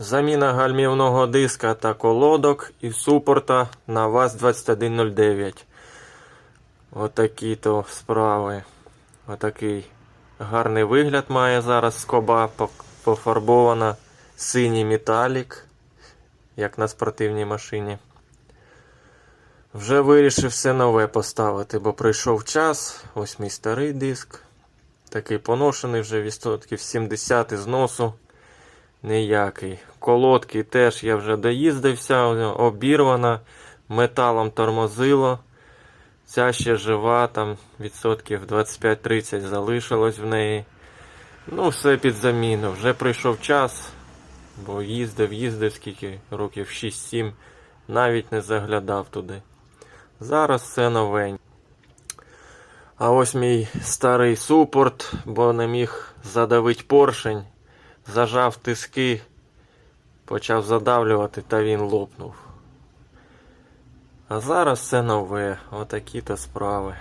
Заміна гальмівного диска та колодок і супорта на ВАЗ-2109. Отакі то справи. Отакий гарний вигляд має зараз скоба пофарбована синій металік, як на спортивній машині. Вже вирішив все нове поставити, бо прийшов час. Ось мій старий диск. Такий поношений вже відсотків 70 зносу. Ніякий. Колодки теж я вже доїздився, обірвана, металом тормозило. Ця ще жива, там відсотків 25-30 залишилось в неї. Ну, все під заміну. Вже прийшов час, бо їздив, їздив скільки років 6-7, навіть не заглядав туди. Зараз все новень. А ось мій старий супорт, бо не міг задавити поршень, зажав тиски, почав задавлювати, та він лопнув. А зараз все нове, отакі то справи.